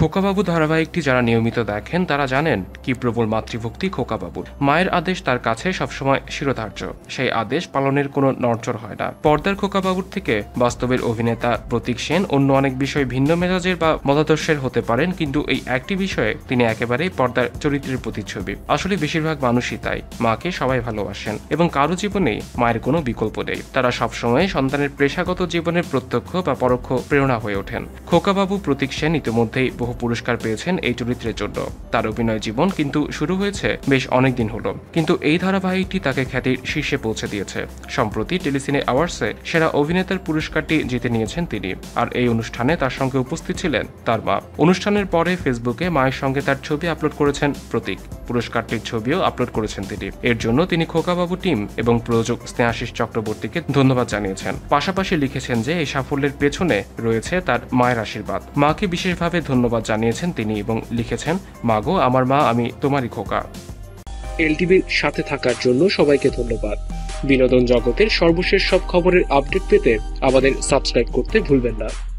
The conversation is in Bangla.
খোকাবাবু ধারাবাহিকটি যারা নিয়মিত দেখেন, তারা জানেন কি প্রবল মাতৃভক্তি খোকাবাবুর। মায়ের আদেশ তার কাছে সবসময় শিরোধার্য। সেই আদেশ পালনের কোনো নড়চড় হয় না। পর্দার খোকাবাবুর থেকে বাস্তবের অভিনেতা প্রতীক সেন অন্য অনেক বিষয় ভিন্ন মেজাজের বা মতাদর্শের হতে পারেন, কিন্তু এই একটি বিষয়ে তিনি একেবারেই পর্দার চরিত্রের প্রতিচ্ছবি। আসলে বেশিরভাগ মানুষই তাই। মাকে সবাই ভালোবাসেন এবং কারও জীবনে মায়ের কোনো বিকল্প নেই। তারা সবসময় সন্তানের পেশাগত জীবনের প্রত্যক্ষ বা পরোক্ষ প্রেরণা হয়ে ওঠেন। খোকাবাবু প্রতীক সেন ইতিমধ্যেই বহু পুরস্কার পেয়েছেন এই চরিত্রের জন্য। তার অভিনয় জীবন কিন্তু শুরু হয়েছে বেশ অনেকদিন হলো। কিন্তু এই ধারাবাহিকটি তাকে খ্যাতির শীর্ষে পৌঁছে দিয়েছে। সম্প্রতি টেলিসিনে অ্যাওয়ার্ডসে সেরা অভিনেতার পুরস্কারটি জিতে নিয়েছেন তিনি। আর এই অনুষ্ঠানে তার সঙ্গে উপস্থিত ছিলেন তার মা। অনুষ্ঠানের পরে ফেসবুকে মায়ের সঙ্গে তার ছবি আপলোড করেছেন প্রতীক। পুরস্কারটির ছবিও আপলোড করেছেন তিনি। এর জন্য তিনি খোকাবাবু টিম এবং প্রযোজক স্নেহাশিস চক্রবর্তীকে ধন্যবাদ জানিয়েছেন। পাশাপাশি লিখেছেন যে, এই সাফল্যের পেছনে রয়েছে তার মায়ের আশীর্বাদ। মাকে বিশেষভাবে ধন্যবাদ জানিয়েছেন তিনি এবং লিখেছেন, মাগো, আমার মা, আমি তোমারই খোকা। এলটিভির সাথে থাকার জন্য সবাইকে ধন্যবাদ। বিনোদন জগতের সর্বশেষ সব খবরের আপডেট পেতে আমাদের সাবস্ক্রাইব করতে ভুলবেন না।